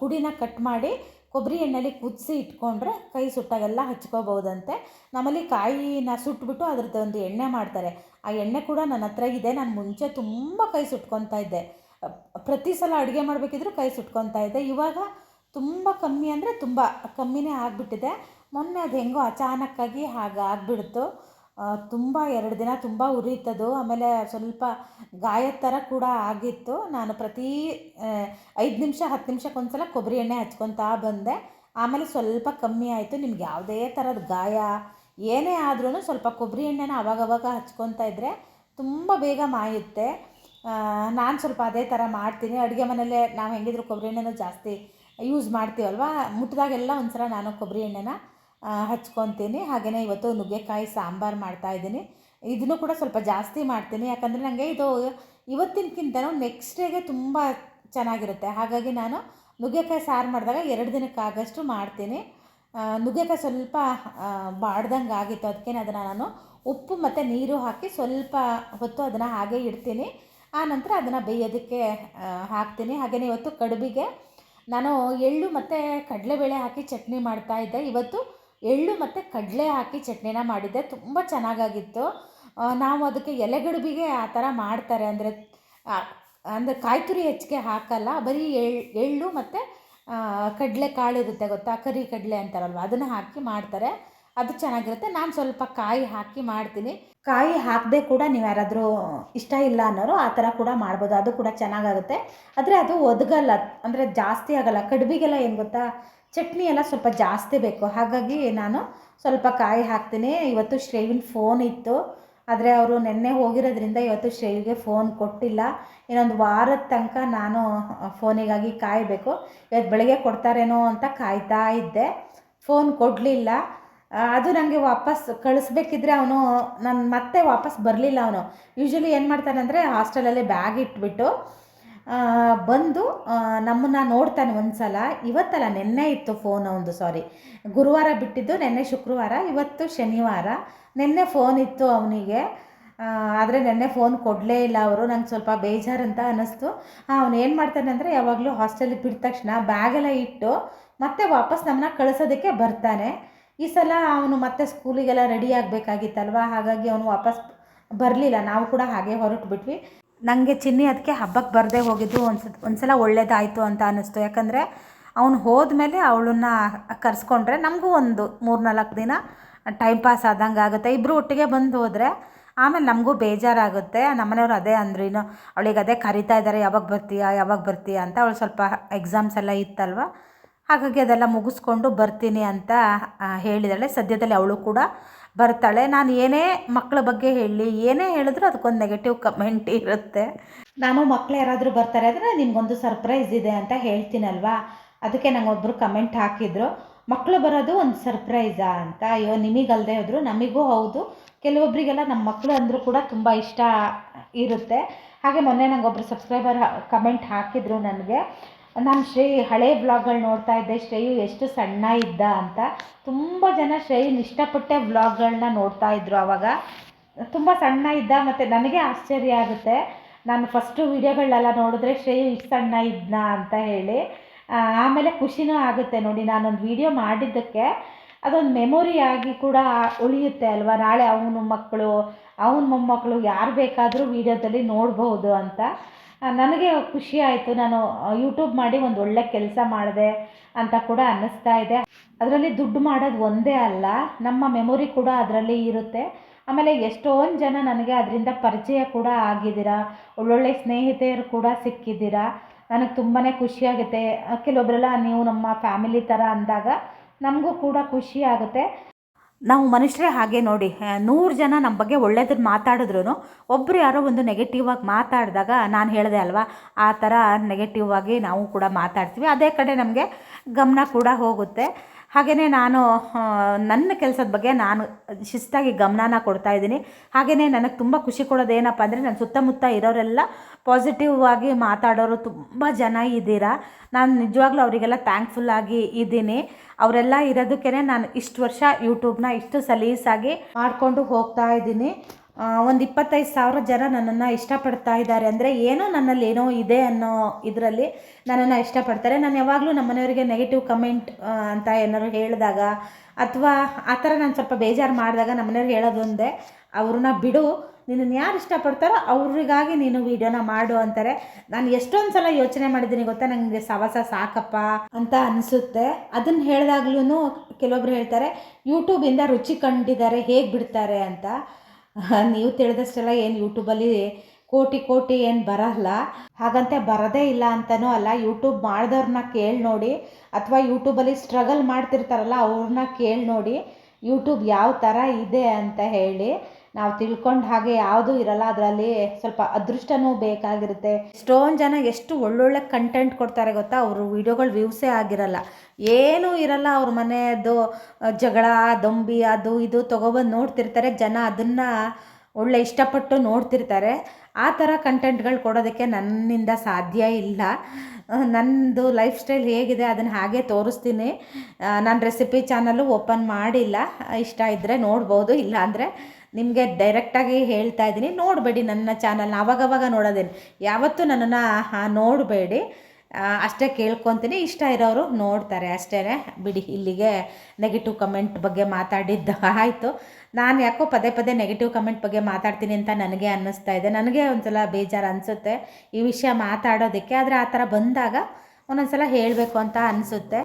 ಕುಡಿನ ಕಟ್ ಮಾಡಿ ಕೊಬ್ಬರಿ ಎಣ್ಣೆಲಿ ಕುದಿಸಿ ಇಟ್ಕೊಂಡ್ರೆ ಕೈ ಸುಟ್ಟಾಗೆಲ್ಲ ಹಚ್ಕೋಬೋದಂತೆ. ನಮ್ಮಲ್ಲಿ ಕಾಯಿನ ಸುಟ್ಬಿಟ್ಟು ಅದ್ರದ್ದು ಒಂದು ಎಣ್ಣೆ ಮಾಡ್ತಾರೆ. ಆ ಎಣ್ಣೆ ಕೂಡ ನನ್ನ ಹತ್ರ ಇದೆ. ನಾನು ಮುಂಚೆ ತುಂಬ ಕೈ ಸುಟ್ಕೊತಾ ಇದ್ದೆ. ಪ್ರತಿ ಸಲ ಅಡುಗೆ ಮಾಡಬೇಕಿದ್ರು ಕೈ ಸುಟ್ಕೊತಾ ಇದ್ದೆ. ಇವಾಗ ತುಂಬ ಕಮ್ಮಿ ಅಂದರೆ ತುಂಬ ಕಮ್ಮಿನೇ ಆಗಿಬಿಟ್ಟಿದೆ. ಮೊನ್ನೆ ಅದು ಹೆಂಗೋ ಅಚಾನಕ್ಕಾಗಿ ಹಾಗೆ ಆಗಿಬಿಡ್ತು. ತುಂಬ ಎರಡು ದಿನ ತುಂಬ ಉರಿತದು ಆಮೇಲೆ ಸ್ವಲ್ಪ ಗಾಯದ ಥರ ಕೂಡ ಆಗಿತ್ತು. ನಾನು ಪ್ರತಿ ಐದು ನಿಮಿಷ, ಹತ್ತು ನಿಮಿಷಕ್ಕೊಂದ್ಸಲ ಕೊಬ್ಬರಿ ಎಣ್ಣೆ ಹಚ್ಕೊತಾ ಬಂದೆ. ಆಮೇಲೆ ಸ್ವಲ್ಪ ಕಮ್ಮಿ ಆಯಿತು. ನಿಮ್ಗೆ ಯಾವುದೇ ಥರದ ಗಾಯ ಏನೇ ಆದ್ರೂ ಸ್ವಲ್ಪ ಕೊಬ್ಬರಿ ಎಣ್ಣೆನ ಅವಾಗವಾಗ ಹಚ್ಕೊತಾ ಇದ್ದರೆ ತುಂಬ ಬೇಗ ಮಾಯುತ್ತೆ. ನಾನು ಸ್ವಲ್ಪ ಅದೇ ಥರ ಮಾಡ್ತೀನಿ. ಅಡುಗೆ ಮನೆಯಲ್ಲೇ ನಾವು ಹೆಂಗಿದ್ರು ಕೊಬ್ಬರಿ ಎಣ್ಣೆನೂ ಜಾಸ್ತಿ ಯೂಸ್ ಮಾಡ್ತೀವಲ್ವ? ಮುಟ್ಟಿದಾಗೆಲ್ಲ ಒಂದು ಸಲ ನಾನು ಕೊಬ್ಬರಿ ಎಣ್ಣೆನ ಹಚ್ಕೊತೀನಿ. ಹಾಗೆಯೇ ಇವತ್ತು ನುಗ್ಗೆಕಾಯಿ ಸಾಂಬಾರು ಮಾಡ್ತಾಯಿದ್ದೀನಿ ಇದನ್ನು ಕೂಡ ಸ್ವಲ್ಪ ಜಾಸ್ತಿ ಮಾಡ್ತೀನಿ. ಯಾಕಂದರೆ ನನಗೆ ಇದು ಇವತ್ತಿನಕ್ಕಿಂತನೂ ನೆಕ್ಸ್ಟ್ ಡೇಗೆ ತುಂಬ ಚೆನ್ನಾಗಿರುತ್ತೆ. ಹಾಗಾಗಿ ನಾನು ನುಗ್ಗೆಕಾಯಿ ಸಾರು ಮಾಡಿದಾಗ ಎರಡು ದಿನಕ್ಕಾಗಷ್ಟು ಮಾಡ್ತೀನಿ. ನುಗ್ಗೆಕಾಯಿ ಸ್ವಲ್ಪ ಬಾಡ್ದಂಗೆ ಆಗಿತ್ತು. ಅದಕ್ಕೆ ಅದನ್ನು ನಾನು ಉಪ್ಪು ಮತ್ತು ನೀರು ಹಾಕಿ ಸ್ವಲ್ಪ ಹೊತ್ತು ಅದನ್ನು ಹಾಗೆ ಇಡ್ತೀನಿ. ಆ ನಂತರ ಅದನ್ನು ಬೇಯೋದಕ್ಕೆ ಹಾಕ್ತೀನಿ. ಹಾಗೆಯೇ ಇವತ್ತು ಕಡುಬಿಗೆ ನಾನು ಎಳ್ಳು ಮತ್ತು ಕಡಲೆಬೇಳೆ ಹಾಕಿ ಚಟ್ನಿ ಮಾಡ್ತಾ ಇದ್ದೆ. ಇವತ್ತು ಎಳ್ಳು ಮತ್ತು ಕಡಲೆ ಹಾಕಿ ಚಟ್ನಿನ ಮಾಡಿದ್ದೆ. ತುಂಬ ಚೆನ್ನಾಗಾಗಿತ್ತು. ನಾವು ಅದಕ್ಕೆ ಎಲೆಗಡುಬಿಗೆ ಆ ಥರ ಮಾಡ್ತಾರೆ. ಅಂದರೆ ಅಂದರೆ ಕಾಯಿ ತುರಿ ಹೆಚ್ಚಿಗೆ ಹಾಕಲ್ಲ. ಬರೀ ಎಳ್, ಎಳ್ಳು ಮತ್ತು ಕಡಲೆ ಕಾಳು ಇರುತ್ತೆ ಗೊತ್ತಾ? ಕರಿ ಕಡಲೆ ಅಂತಾರಲ್ವ? ಅದನ್ನು ಹಾಕಿ ಮಾಡ್ತಾರೆ. ಅದು ಚೆನ್ನಾಗಿರುತ್ತೆ. ನಾನು ಸ್ವಲ್ಪ ಕಾಯಿ ಹಾಕಿ ಮಾಡ್ತೀನಿ. ಕಾಯಿ ಹಾಕದೆ ಕೂಡ ನೀವು ಯಾರಾದರೂ ಇಷ್ಟ ಇಲ್ಲ ಅನ್ನೋರು ಆ ಥರ ಕೂಡ ಮಾಡ್ಬೋದು. ಅದು ಕೂಡ ಚೆನ್ನಾಗಾಗುತ್ತೆ. ಆದರೆ ಅದು ಒದಗಲ್ಲ. ಅಂದರೆ ಜಾಸ್ತಿ ಆಗಲ್ಲ. ಕಡುಬಿಗೆಲ್ಲ ಏನು ಗೊತ್ತಾ? ಚಟ್ನಿ ಎಲ್ಲ ಸ್ವಲ್ಪ ಜಾಸ್ತಿ ಬೇಕು. ಹಾಗಾಗಿ ನಾನು ಸ್ವಲ್ಪ ಕಾಯಿ ಹಾಕ್ತೀನಿ. ಇವತ್ತು ಶ್ರೇವಿನ ಫೋನ್ ಇತ್ತು. ಆದರೆ ಅವರು ನಿನ್ನೆ ಹೋಗಿರೋದ್ರಿಂದ ಇವತ್ತು ಶ್ರೇವಿಗೆ ಫೋನ್ ಕೊಟ್ಟಿಲ್ಲ. ಇನ್ನೊಂದು ವಾರದ ತನಕ ನಾನು ಫೋನಿಗಾಗಿ ಕಾಯಬೇಕು. ಇವತ್ತು ಬೆಳಗ್ಗೆ ಕೊಡ್ತಾರೇನೋ ಅಂತ ಕಾಯ್ತಾ ಇದ್ದೆ. ಫೋನ್ ಕೊಡಲಿಲ್ಲ. ಅದು ನನಗೆ ವಾಪಸ್ ಕಳಿಸ್ಬೇಕಿದ್ರೆ ಅವನು ನಾನು ಮತ್ತೆ ವಾಪಸ್ ಬರಲಿಲ್ಲ ಅವನು. ಯೂಶ್ವಲಿ ಏನು ಮಾಡ್ತಾನೆ ಅಂದರೆ ಹಾಸ್ಟೆಲಲ್ಲಿ ಬ್ಯಾಗ್ ಇಟ್ಬಿಟ್ಟು ಬಂದು ನಮ್ಮನ್ನು ನೋಡ್ತಾನೆ ಒಂದು ಸಲ ಇವತ್ತಲ್ಲ, ನಿನ್ನೆ ಇತ್ತು ಫೋನ್ ಒಂದು ಸಾರಿ ಗುರುವಾರ ಬಿಟ್ಟಿದ್ದು, ನಿನ್ನೆ ಶುಕ್ರವಾರ, ಇವತ್ತು ಶನಿವಾರ. ನಿನ್ನೆ ಫೋನ್ ಇತ್ತು ಅವನಿಗೆ. ಆದರೆ ನಿನ್ನೆ ಫೋನ್ ಕೊಡಲೇ ಇಲ್ಲ ಅವರು, ನಂಗೆ ಸ್ವಲ್ಪ ಬೇಜಾರಂತ ಅನ್ನಿಸ್ತು ಅವನು ಏನು ಮಾಡ್ತಾನೆ ಅಂದರೆ, ಯಾವಾಗಲೂ ಹಾಸ್ಟೆಲಿಗೆ ಬಿಟ್ಟ ತಕ್ಷಣ ಬ್ಯಾಗೆಲ್ಲ ಇಟ್ಟು, ಮತ್ತೆ ವಾಪಸ್ ನಮ್ಮನ್ನ ಕಳಿಸೋದಕ್ಕೆ ಬರ್ತಾನೆ. ಈ ಸಲ ಅವನು ಮತ್ತೆ ಸ್ಕೂಲಿಗೆಲ್ಲ ರೆಡಿ ಆಗಬೇಕಾಗಿತ್ತಲ್ವ? ಹಾಗಾಗಿ ಅವನು ವಾಪಸ್ ಬರಲಿಲ್ಲ. ನಾವು ಕೂಡ ಹಾಗೆ ಹೊರಟು ಬಿಟ್ವಿ ನನಗೆ ಚಿನ್ನಿ ಅದಕ್ಕೆ ಹಬ್ಬಕ್ಕೆ ಬರದೇ ಹೋಗಿದ್ದು ಒಂದು ಒಂದ್ಸಲ ಒಳ್ಳೇದಾಯಿತು ಅಂತ ಅನ್ನಿಸ್ತು. ಯಾಕಂದರೆ ಅವನು ಹೋದ್ಮೇಲೆ ಅವಳನ್ನ ಕರೆಸ್ಕೊಂಡ್ರೆ ನಮಗೂ ಒಂದು ಮೂರು ನಾಲ್ಕು ದಿನ ಟೈಮ್ ಪಾಸ್ ಆದಂಗೆ ಆಗುತ್ತೆ. ಇಬ್ಬರು ಒಟ್ಟಿಗೆ ಬಂದು ಹೋದರೆ ಆಮೇಲೆ ನಮಗೂ ಬೇಜಾರಾಗುತ್ತೆ. ನಮ್ಮನೆಯವ್ರು ಅದೇ ಅಂದ್ರು, ಇನ್ನು ಅವಳಿಗೆ ಅದೇ ಕರಿತಾ ಇದ್ದಾರೆ ಯಾವಾಗ ಬರ್ತೀಯಾ ಯಾವಾಗ ಬರ್ತೀಯಾ ಅಂತ ಅವಳು ಸ್ವಲ್ಪ ಎಕ್ಸಾಮ್ಸ್ ಎಲ್ಲ ಇತ್ತಲ್ವ? ಹಾಗಾಗಿ ಅದೆಲ್ಲ ಮುಗಿಸ್ಕೊಂಡು ಬರ್ತೀನಿ ಅಂತ ಹೇಳಿದಾಳೆ. ಸದ್ಯದಲ್ಲಿ ಅವಳು ಕೂಡ ಬರ್ತಾಳೆ. ನಾನು ಏನೇ ಮಕ್ಕಳ ಬಗ್ಗೆ ಹೇಳಿ, ಏನೇ ಹೇಳಿದ್ರು ಅದಕ್ಕೊಂದು ನೆಗೆಟಿವ್ ಕಮೆಂಟ್ ಇರುತ್ತೆ. ನಾನು ಮಕ್ಕಳು ಯಾರಾದರೂ ಬರ್ತಾರೆ ಅಂದರೆ ನಿಮಗೊಂದು ಸರ್ಪ್ರೈಸ್ ಇದೆ ಅಂತ ಹೇಳ್ತೀನಲ್ವಾ? ಅದಕ್ಕೆ ನಂಗೊಬ್ಬರು ಕಮೆಂಟ್ ಹಾಕಿದ್ರು. ಮಕ್ಕಳು ಬರೋದು ಒಂದು ಸರ್ಪ್ರೈಸಾ ಅಂತ. ಅಯ್ಯೋ ನಿಮಗಲ್ಲದೆ ಹೋದ್ರು, ನಮಗೂ ಹೌದು. ಕೆಲವೊಬ್ಬರಿಗೆಲ್ಲ ನಮ್ಮ ಮಕ್ಕಳು ಅಂದರೂ ಕೂಡ ತುಂಬ ಇಷ್ಟ ಇರುತ್ತೆ. ಹಾಗೆ ಮೊನ್ನೆ ನಂಗೊಬ್ರು ಸಬ್ಸ್ಕ್ರೈಬರ್ ಕಮೆಂಟ್ ಹಾಕಿದ್ರು ನನಗೆ. ನಾನು ಶ್ರೇಯ್ ಹಳೆ ಬ್ಲಾಗ್ಗಳು ನೋಡ್ತಾ ಇದ್ದೆ. ಶ್ರೇಯು ಎಷ್ಟು ಸಣ್ಣ ಇದ್ದ ಅಂತ. ತುಂಬ ಜನ ಶ್ರೇಯನ್ ಇಷ್ಟಪಟ್ಟೆ ವ್ಲಾಗ್ಗಳನ್ನ ನೋಡ್ತಾ ಇದ್ರು ಆವಾಗ ತುಂಬ ಸಣ್ಣ ಇದ್ದ ಮತ್ತು ನನಗೆ ಆಶ್ಚರ್ಯ ಆಗುತ್ತೆ. ನಾನು ಫಸ್ಟು ವೀಡಿಯೋಗಳನ್ನೆಲ್ಲ ನೋಡಿದ್ರೆ ಶ್ರೇಯು ಇಷ್ಟು ಸಣ್ಣ ಇದ್ನ ಅಂತ ಹೇಳಿ. ಆಮೇಲೆ ಖುಷಿನೂ ಆಗುತ್ತೆ ನೋಡಿ ನಾನೊಂದು ವಿಡಿಯೋ ಮಾಡಿದ್ದಕ್ಕೆ. ಅದೊಂದು ಮೆಮೊರಿ ಆಗಿ ಕೂಡ ಉಳಿಯುತ್ತೆ ಅಲ್ವಾ? ನಾಳೆ ಅವನ ಮಕ್ಕಳು, ಅವನ ಮೊಮ್ಮಕ್ಕಳು ಯಾರು ಬೇಕಾದರೂ ವೀಡಿಯೋದಲ್ಲಿ ನೋಡ್ಬೋದು ಅಂತ. ನನಗೆ ಖುಷಿ ಆಯಿತು. ನಾನು ಯೂಟ್ಯೂಬ್ ಮಾಡಿ ಒಂದು ಒಳ್ಳೆ ಕೆಲಸ ಮಾಡಿದೆ ಅಂತ ಕೂಡ ಅನ್ನಿಸ್ತಾ ಇದೆ. ಅದರಲ್ಲಿ ದುಡ್ಡು ಮಾಡೋದು ಒಂದೇ ಅಲ್ಲ, ನಮ್ಮ ಮೆಮೊರಿ ಕೂಡ ಅದರಲ್ಲಿ ಇರುತ್ತೆ. ಆಮೇಲೆ ಎಷ್ಟೊಂದು ಜನ ನನಗೆ ಅದರಿಂದ ಪರಿಚಯ ಕೂಡ ಆಗಿದ್ದೀರಾ, ಒಳ್ಳೊಳ್ಳೆ ಸ್ನೇಹಿತೆಯರು ಕೂಡ ಸಿಕ್ಕಿದ್ದೀರಾ. ನನಗೆ ತುಂಬಾ ಖುಷಿಯಾಗುತ್ತೆ ಕೆಲವೊಬ್ಬರೆಲ್ಲ ನೀವು ನಮ್ಮ ಫ್ಯಾಮಿಲಿ ಥರ ಅಂದಾಗ ನಮಗೂ ಕೂಡ ಖುಷಿ ಆಗುತ್ತೆ. ನಾವು ಮನುಷ್ಯರೇ ಹಾಗೆ ನೋಡಿ ನೂರು ಜನ ನಮ್ಮ ಬಗ್ಗೆ ಒಳ್ಳೇದನ್ನು ಮಾತಾಡಿದ್ರು ಒಬ್ಬರು ಯಾರೋ ಒಂದು ನೆಗೆಟಿವ್ ಆಗಿ ಮಾತಾಡಿದಾಗ ನಾನು ಹೇಳಿದೆ ಅಲ್ವಾ, ಆ ಥರ ನೆಗೆಟಿವ್ ಆಗಿ ನಾವು ಕೂಡ ಮಾತಾಡ್ತೀವಿ. ಅದೇ ಕಡೆ ನಮಗೆ ಗಮನ ಕೂಡ ಹೋಗುತ್ತೆ. ಹಾಗೆಯೇ ನಾನು ನನ್ನ ಕೆಲಸದ ಬಗ್ಗೆ ನಾನು ಶಿಸ್ತಾಗಿ ಗಮನನ ಕೊಡ್ತಾ ಇದ್ದೀನಿ. ಹಾಗೆಯೇ ನನಗೆ ತುಂಬ ಖುಷಿ ಕೊಡೋದು ಏನಪ್ಪ ಅಂದರೆ ನನ್ನ ಸುತ್ತಮುತ್ತ ಇರೋರೆಲ್ಲ ಪಾಸಿಟಿವ್ ಆಗಿ ಮಾತಾಡೋರು ತುಂಬ ಜನ ಇದ್ದೀರಾ. ನಾನು ನಿಜವಾಗ್ಲೂ ಅವರಿಗೆಲ್ಲ ಥ್ಯಾಂಕ್ಫುಲ್ ಆಗಿ ಇದ್ದೀನಿ. ಅವರೆಲ್ಲ ಇರೋದಕ್ಕೇ ನಾನು ಇಷ್ಟು ವರ್ಷ ಯೂಟ್ಯೂಬ್ನ ಇಷ್ಟು ಸಲೀಸಾಗಿ ಮಾಡಿಕೊಂಡು ಹೋಗ್ತಾ ಇದ್ದೀನಿ. ಒಂದು ಇಪ್ಪತ್ತೈದು ಸಾವಿರ ಜನ ನನ್ನನ್ನು ಇಷ್ಟಪಡ್ತಾ ಇದ್ದಾರೆ. ಅಂದರೆ ಏನೋ ನನ್ನಲ್ಲಿ ಏನೋ ಇದೆ ಅನ್ನೋ ಇದರಲ್ಲಿ ನನ್ನನ್ನು ಇಷ್ಟಪಡ್ತಾರೆ. ನಾನು ಯಾವಾಗಲೂ ನಮ್ಮ ಮನೆಯವರಿಗೆ ನೆಗೆಟಿವ್ ಕಮೆಂಟ್ ಅಂತ ಏನಾದ್ರು ಹೇಳಿದಾಗ ಅಥವಾ ಆ ಥರ ನಾನು ಸ್ವಲ್ಪ ಬೇಜಾರು ಮಾಡಿದಾಗ ನಮ್ಮ ಮನೆಯವ್ರಿಗೆ ಹೇಳೋದೊಂದೇ ಅವ್ರನ್ನ ಬಿಡು ನಿನ್ನನ್ನು ಯಾರು ಇಷ್ಟಪಡ್ತಾರೋ ಅವ್ರಿಗಾಗಿ ನೀನು ವೀಡಿಯೋನ ಮಾಡು ಅಂತಾರೆ. ನಾನು ಎಷ್ಟೊಂದು ಸಲ ಯೋಚನೆ ಮಾಡಿದ್ದೀನಿ ಗೊತ್ತಾ ನನಗೆ ಸವಾಸ ಸಾಕಪ್ಪ ಅಂತ ಅನಿಸುತ್ತೆ. ಅದನ್ನು ಹೇಳಿದಾಗ್ಲೂ ಕೆಲವೊಬ್ರು ಹೇಳ್ತಾರೆ ಯೂಟ್ಯೂಬಿಂದ ರುಚಿ ಕಂಡಿದ್ದಾರೆ, ಹೇಗೆ ಬಿಡ್ತಾರೆ? ಅಂತ. *laughs* ನೀವು ತಿಳಿದಷ್ಟೆಲ್ಲ ಏನು ಯೂಟ್ಯೂಬಲ್ಲಿ ಕೋಟಿ ಕೋಟಿ ಏನು ಬರಲ್ಲ. ಹಾಗಂತ ಬರೋದೇ ಇಲ್ಲ ಅಂತನೂ ಅಲ್ಲ ಯೂಟ್ಯೂಬ್ ಮಾಡಿದವ್ರನ್ನ ಕೇಳಿ ನೋಡಿ, ಅಥವಾ ಯೂಟ್ಯೂಬಲ್ಲಿ ಸ್ಟ್ರಗಲ್ ಮಾಡ್ತಿರ್ತಾರಲ್ಲ ಅವ್ರನ್ನ ಕೇಳಿ ನೋಡಿ ಯೂಟ್ಯೂಬ್ ಯಾವ ಥರ ಇದೆ ಅಂತ ಹೇಳಿ. ನಾವು ತಿಳ್ಕೊಂಡು ಹಾಗೆ ಯಾವುದೂ ಇರಲ್ಲ. ಅದರಲ್ಲಿ ಸ್ವಲ್ಪ ಅದೃಷ್ಟನೂ ಬೇಕಾಗಿರುತ್ತೆ. ಎಷ್ಟೊಂದು ಜನ ಎಷ್ಟು ಒಳ್ಳೊಳ್ಳೆ ಕಂಟೆಂಟ್ ಕೊಡ್ತಾರೆ ಗೊತ್ತಾ? ಅವರು ವೀಡಿಯೋಗಳು ವ್ಯೂಸೇ ಆಗಿರಲ್ಲ. ಏನೂ ಇರಲ್ಲ ಅವ್ರ ಮನೆಯದು ಜಗಳ, ದೊಂಬಿ, ಅದು ಇದು ತೊಗೊಬಂದು ನೋಡ್ತಿರ್ತಾರೆ. ಜನ ಅದನ್ನು ಒಳ್ಳೆ ಇಷ್ಟಪಟ್ಟು ನೋಡ್ತಿರ್ತಾರೆ. ಆ ಥರ ಕಂಟೆಂಟ್ಗಳು ಕೊಡೋದಕ್ಕೆ ನನ್ನಿಂದ ಸಾಧ್ಯ ಇಲ್ಲ. ನನ್ನದು ಲೈಫ್ ಸ್ಟೈಲ್ ಹೇಗಿದೆ ಅದನ್ನು ಹಾಗೆ ತೋರಿಸ್ತೀನಿ. ನಾನು ರೆಸಿಪಿ ಚಾನಲ್ಲು ಓಪನ್ ಮಾಡಿಲ್ಲ. ಇಷ್ಟ ಇದ್ದರೆ ನೋಡ್ಬೋದು. ಇಲ್ಲ ಅಂದರೆ ನಿಮಗೆ ಡೈರೆಕ್ಟಾಗಿ ಹೇಳ್ತಾ ಇದ್ದೀನಿ. ನೋಡಬೇಡಿ ನನ್ನ ಚಾನಲ್ನ ಅವಾಗವಾಗ ನೋಡೋದೇನು. ಯಾವತ್ತೂ ನನ್ನನ್ನು ನೋಡಬೇಡಿ. ಅಷ್ಟೇ ಕೇಳ್ಕೊತೀನಿ. ಇಷ್ಟ ಇರೋರು ನೋಡ್ತಾರೆ ಅಷ್ಟೇ ಬಿಡಿ, ಇಲ್ಲಿಗೆ ನೆಗೆಟಿವ್ ಕಮೆಂಟ್ ಬಗ್ಗೆ ಮಾತಾಡಿದ್ದು ಆಯಿತು. ನಾನು ಯಾಕೋ ಪದೇ ಪದೇ ನೆಗೆಟಿವ್ ಕಮೆಂಟ್ ಬಗ್ಗೆ ಮಾತಾಡ್ತೀನಿ ಅಂತ ನನಗೆ ಅನ್ನಿಸ್ತಾ ಇದೆ. ನನಗೆ ಒಂದ್ಸಲ ಬೇಜಾರು ಅನಿಸುತ್ತೆ ಈ ವಿಷಯ ಮಾತಾಡೋದಕ್ಕೆ. ಆದರೆ ಆ ಥರ ಬಂದಾಗ ಒಂದೊಂದ್ಸಲ ಹೇಳಬೇಕು ಅಂತ ಅನಿಸುತ್ತೆ.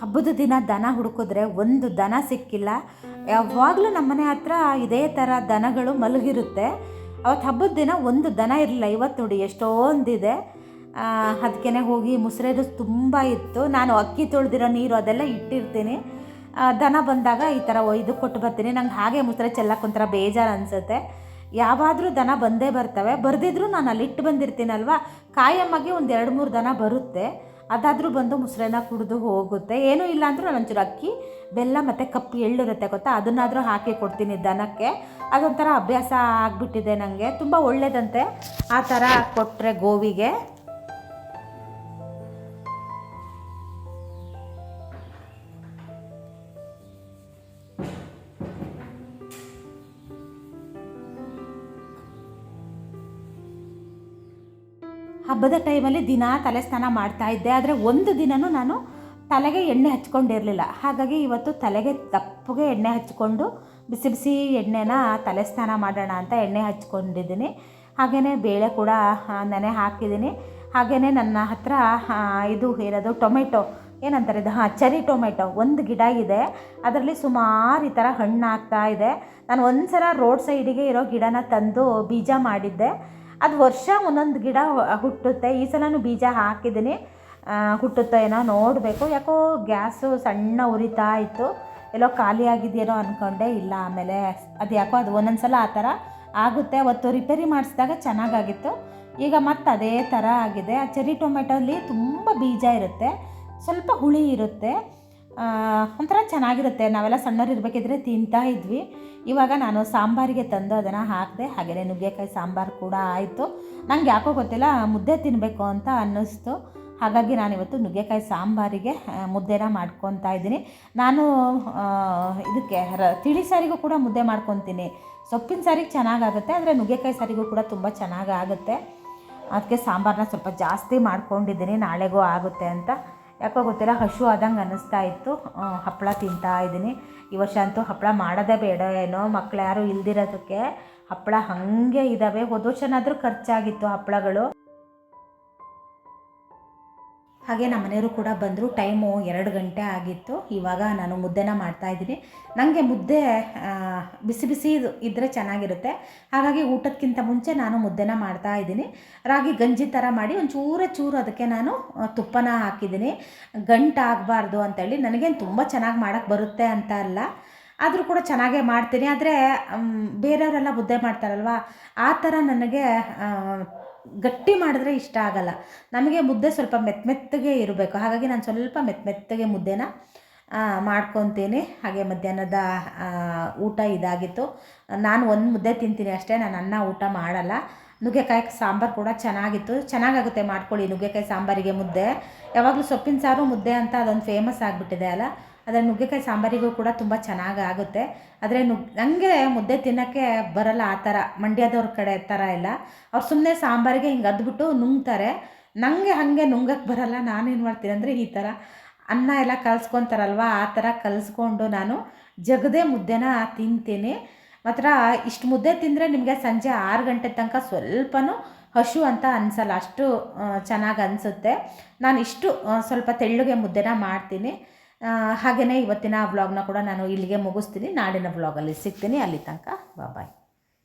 ಹಬ್ಬದ ದಿನ ದನ ಹುಡುಕಿದ್ರೆ ಒಂದು ದನ ಸಿಕ್ಕಿಲ್ಲ. ಯಾವಾಗಲೂ ನಮ್ಮನೆ ಹತ್ರ ಇದೇ ಥರ ದನಗಳು ಮಲಗಿರುತ್ತೆ. ಅವತ್ತು ಹಬ್ಬದ ದಿನ ಒಂದು ದನ ಇರಲಿಲ್ಲ, ಇವತ್ತು ನೋಡಿ ಎಷ್ಟೊಂದಿದೆ. ಅದಕ್ಕೆ ಹೋಗಿ ಮುಸ್ರೆದು ತುಂಬ ಇತ್ತು. ನಾನು ಅಕ್ಕಿ ತೊಳೆದಿರೋ ನೀರು ಅದೆಲ್ಲ ಇಟ್ಟಿರ್ತೀನಿ. ದನ ಬಂದಾಗ ಈ ಥರ ಒಯ್ದು ಕೊಟ್ಟು ಬರ್ತೀನಿ. ನಂಗೆ ಹಾಗೆ ಮುಸ್ರೆ ಚೆಲ್ಲಕ್ಕೆ ಒಂಥರ ಬೇಜಾರು ಅನಿಸುತ್ತೆ. ಯಾವಾದರೂ ದನ ಬಂದೇ ಬರ್ತವೆ. ಬರೆದಿದ್ರು ನಾನು ಅಲ್ಲಿ ಇಟ್ಟು ಬಂದಿರ್ತೀನಲ್ವ ಕಾಯಮ್ಮಗೆ ಒಂದು ಎರಡು ಮೂರು ದನ ಬರುತ್ತೆ. ಅದಾದರೂ ಬಂದು ಮುಸ್ರೆನ ಕುಡಿದು ಹೋಗುತ್ತೆ. ಏನೂ ಇಲ್ಲ ಅಂದರೂ ಒಂಚೂರು ಅಕ್ಕಿ, ಬೆಲ್ಲ ಮತ್ತು ಕಪ್ಪು ಎಳ್ಳಿರುತ್ತೆ ಗೊತ್ತಾ? ಅದನ್ನಾದರೂ ಹಾಕಿ ಕೊಡ್ತೀನಿ ದನಕ್ಕೆ. ಅದೊಂಥರ ಅಭ್ಯಾಸ ಆಗಿಬಿಟ್ಟಿದೆ ನನಗೆ ತುಂಬ ಒಳ್ಳೆಯದಂತೆ ಆ ಥರ ಕೊಟ್ಟರೆ ಗೋವಿಗೆ. ಹಬ್ಬದ ಟೈಮಲ್ಲಿ ದಿನ ತಲೆ ಸ್ನಾನ ಮಾಡ್ತಾ ಇದ್ದೆ, ಆದರೆ ಒಂದು ದಿನವೂ ನಾನು ತಲೆಗೆ ಎಣ್ಣೆ ಹಚ್ಕೊಂಡಿರಲಿಲ್ಲ. ಹಾಗಾಗಿ ಇವತ್ತು ತಲೆಗೆ ತಪ್ಪಗೆ ಎಣ್ಣೆ ಹಚ್ಕೊಂಡು ಬಿಸಿ ಬಿಸಿ ಎಣ್ಣೆನ ತಲೆ ಸ್ನಾನ ಮಾಡೋಣ ಅಂತ ಎಣ್ಣೆ ಹಚ್ಕೊಂಡಿದ್ದೀನಿ. ಹಾಗೆಯೇ ಬೇಳೆ ಕೂಡ ನೆನೆ ಹಾಕಿದ್ದೀನಿ. ಹಾಗೆಯೇ ನನ್ನ ಹತ್ರ ಇದು ಏನದು, ಟೊಮೆಟೊ, ಏನಂತಾರೆ ಇದು? ಹಾಂ, ಚೆರಿ ಟೊಮೆಟೊ, ಒಂದು ಗಿಡ ಇದೆ. ಅದರಲ್ಲಿ ಸುಮಾರು ಈ ಥರ ಹಣ್ಣು ಆಗ್ತಾ ಇದೆ. ನಾನು ಒಂದು ಸಲ ರೋಡ್ ಸೈಡಿಗೆ ಇರೋ ಗಿಡನ ತಂದು ಬೀಜ ಮಾಡಿದ್ದೆ. ಅದು ವರ್ಷ ಒಂದೊಂದು ಗಿಡ ಹುಟ್ಟುತ್ತೆ. ಈ ಸಲನೂ ಬೀಜ ಹಾಕಿದ್ದೀನಿ. ಹುಟ್ಟುತ್ತೋ ಏನೋ ನೋಡಬೇಕು. ಯಾಕೋ ಗ್ಯಾಸು ಸಣ್ಣ ಉರಿತಾ ಇತ್ತು. ಎಲ್ಲೋ ಖಾಲಿ ಆಗಿದೆಯೇನೋ ಅಂದ್ಕೊಂಡೆ ಇಲ್ಲ, ಆಮೇಲೆ ಅದು ಯಾಕೋ ಅದು ಒಂದೊಂದು ಸಲ ಆ ಥರ ಆಗುತ್ತೆ. ಅವತ್ತು ರಿಪೇರಿ ಮಾಡಿಸಿದಾಗ ಚೆನ್ನಾಗಾಗಿತ್ತು. ಈಗ ಮತ್ತೆ ಅದೇ ಥರ ಆಗಿದೆ. ಆ ಚೆರಿ ಟೊಮೆಟೊಲಿ ತುಂಬ ಬೀಜ ಇರುತ್ತೆ. ಸ್ವಲ್ಪ ಹುಳಿ ಇರುತ್ತೆ. ಒಂಥರ ಚೆನ್ನಾಗಿರುತ್ತೆ. ನಾವೆಲ್ಲ ಸಣ್ಣವ್ರು ಇರಬೇಕಿದ್ರೆ ತಿಂತಾ ಇದ್ವಿ. ಇವಾಗ ನಾನು ಸಾಂಬಾರಿಗೆ ತಂದು ಅದನ್ನು ಹಾಕಿದೆ ಹಾಗೆಯೇ ನುಗ್ಗೆಕಾಯಿ ಸಾಂಬಾರು ಕೂಡ ಆಯಿತು. ನಂಗೆ ಯಾಕೋ ಗೊತ್ತಿಲ್ಲ, ಮುದ್ದೆ ತಿನ್ನಬೇಕು ಅಂತ ಅನ್ನಿಸ್ತು. ಹಾಗಾಗಿ ನಾನಿವತ್ತು ನುಗ್ಗೆಕಾಯಿ ಸಾಂಬಾರಿಗೆ ಮುದ್ದೆನ ಮಾಡ್ಕೊತಾ ಇದ್ದೀನಿ. ನಾನು ಇದಕ್ಕೆ ರ, ತಿಳಿ ಸಾರಿಗೂ ಕೂಡ ಮುದ್ದೆ ಮಾಡ್ಕೊತೀನಿ. ಸೊಪ್ಪಿನ ಸಾರಿಗೆ ಚೆನ್ನಾಗಾಗುತ್ತೆ, ಆದರೆ ನುಗ್ಗೆಕಾಯಿ ಸಾರಿಗೂ ಕೂಡ ತುಂಬ ಚೆನ್ನಾಗಾಗುತ್ತೆ. ಅದಕ್ಕೆ ಸಾಂಬಾರನ್ನ ಸ್ವಲ್ಪ ಜಾಸ್ತಿ ಮಾಡ್ಕೊಂಡಿದ್ದೀನಿ, ನಾಳೆಗೂ ಆಗುತ್ತೆ ಅಂತ. ಯಾಕೋ ಗೊತ್ತಿಲ್ಲ, ಹಶು ಆದಂಗೆ ಅನ್ನಿಸ್ತಾ ಇತ್ತು. ಹಪ್ಪಳ ತಿಂತಾ ಇದ್ದೀನಿ. ಈ ವರ್ಷ ಅಂತೂ ಹಪ್ಪಳ ಮಾಡೋದೇ ಬೇಡ, ಏನೋ ಮಕ್ಳು ಯಾರು ಇಲ್ದಿರೋದಕ್ಕೆ ಹಪ್ಪಳ ಹಾಗೆ ಇದ್ದಾವೆ ಹೋದ ವರ್ಷನಾದರೂ ಖರ್ಚಾಗಿತ್ತು ಹಪ್ಪಳಗಳು. ಹಾಗೆ ನಮ್ಮ ಮನೆಯವರು ಕೂಡ ಬಂದರು. ಟೈಮು ಎರಡು ಗಂಟೆ ಆಗಿತ್ತು. ಇವಾಗ ನಾನು ಮುದ್ದೆನ ಮಾಡ್ತಾ ಇದ್ದೀನಿ. ನನಗೆ ಮುದ್ದೆ ಬಿಸಿ ಬಿಸಿ ಇದು ಇದ್ದರೆ ಚೆನ್ನಾಗಿರುತ್ತೆ. ಹಾಗಾಗಿ ಊಟಕ್ಕಿಂತ ಮುಂಚೆ ನಾನು ಮುದ್ದೆನ ಮಾಡ್ತಾ ಇದ್ದೀನಿ. ರಾಗಿ ಗಂಜಿ ಥರ ಮಾಡಿ ಒಂಚೂರೇ ಚೂರು ಅದಕ್ಕೆ ನಾನು ತುಪ್ಪನ ಹಾಕಿದ್ದೀನಿ. ಗಂಟು ಆಗಬಾರ್ದು ಅಂತೇಳಿ. ನನಗೇನು ತುಂಬ ಚೆನ್ನಾಗಿ ಮಾಡೋಕ್ಕೆ ಬರುತ್ತೆ ಅಂತ ಅಲ್ಲ. ಆದರೂ ಕೂಡ ಚೆನ್ನಾಗೇ ಮಾಡ್ತೀನಿ. ಆದರೆ ಬೇರೆಯವರೆಲ್ಲ ಮುದ್ದೆ ಮಾಡ್ತಾರಲ್ವ? ಆ ಥರ ನನಗೆ ಗಟ್ಟಿ ಮಾಡಿದ್ರೆ ಇಷ್ಟ ಆಗಲ್ಲ. ನಮಗೆ ಮುದ್ದೆ ಸ್ವಲ್ಪ ಮೆತ್ತ ಮೆತ್ತಗೆ ಇರಬೇಕು. ಹಾಗಾಗಿ ನಾನು ಸ್ವಲ್ಪ ಮೆತ್ತ ಮೆತ್ತಗೆ ಮುದ್ದೆನ ಮಾಡ್ಕೊತೀನಿ. ಹಾಗೆ ಮಧ್ಯಾಹ್ನದ ಊಟ ಇದಾಗಿತ್ತು. ನಾನು ಒಂದು ಮುದ್ದೆ ತಿಂತೀನಿ ಅಷ್ಟೇ. ನಾನು ಅನ್ನ ಊಟ ಮಾಡಲ್ಲ. ನುಗ್ಗೆಕಾಯಿ ಸಾಂಬಾರು ಕೂಡ ಚೆನ್ನಾಗಿತ್ತು. ಚೆನ್ನಾಗಾಗುತ್ತೆ ಮಾಡ್ಕೊಳ್ಳಿ ನುಗ್ಗೆಕಾಯಿ ಸಾಂಬಾರಿಗೆ ಮುದ್ದೆ. ಯಾವಾಗಲೂ ಸೊಪ್ಪಿನ ಸಾರು ಮುದ್ದೆ ಅಂತ ಅದೊಂದು ಫೇಮಸ್ ಆಗಿಬಿಟ್ಟಿದೆ ಅಲ್ಲ? ಅದರ ನುಗ್ಗೆಕಾಯಿ ಸಾಂಬಾರಿಗೂ ಕೂಡ ತುಂಬ ಚೆನ್ನಾಗಿ ಆಗುತ್ತೆ. ಆದರೆ ನುಗ್ ನನಗೆ ಮುದ್ದೆ ತಿನ್ನೋಕ್ಕೆ ಬರಲ್ಲ ಆ ಥರ, ಮಂಡ್ಯದವ್ರ ಕಡೆ ಥರ ಎಲ್ಲ ಅವ್ರು ಸುಮ್ಮನೆ ಸಾಂಬಾರಿಗೆ ಹಿಂಗೆ ಅದ್ಬಿಟ್ಟು ನುಂಗ್ತಾರೆ. ನನಗೆ ಹಾಗೆ ನುಂಗಕ್ಕೆ ಬರಲ್ಲ ನಾನೇನು ಮಾಡ್ತೀನಿ ಅಂದರೆ ಈ ಥರ ಅನ್ನ ಎಲ್ಲ ಕಲ್ಸ್ಕೊತಾರಲ್ವ, ಆ ಥರ ಕಲಿಸ್ಕೊಂಡು ನಾನು ಜಗದೇ ಮುದ್ದೆನ ತಿಂತೀನಿ. ಮಾತ್ರ ಇಷ್ಟು ಮುದ್ದೆ ತಿಂದರೆ ನಿಮಗೆ ಸಂಜೆ ಆರು ಗಂಟೆ ತನಕ ಸ್ವಲ್ಪನೂ ಹಶು ಅಂತ ಅನಿಸಲ್ಲ, ಅಷ್ಟು ಚೆನ್ನಾಗಿ ಅನಿಸುತ್ತೆ. ನಾನು ಇಷ್ಟು ಸ್ವಲ್ಪ ತೆಳ್ಳಗೆ ಮುದ್ದೆನ ಮಾಡ್ತೀನಿ. ಹಾಗೆಯೇ ಇವತ್ತಿನ ವ್ಲಾಗ್ನ ಕೂಡ ನಾನು ಇಲ್ಲಿಗೆ ಮುಗಿಸ್ತೀನಿ. ನಾಡಿನ ವ್ಲಾಗಲ್ಲಿ ಸಿಗ್ತೀನಿ. ಅಲ್ಲಿ ತನಕ ಬಾಯ್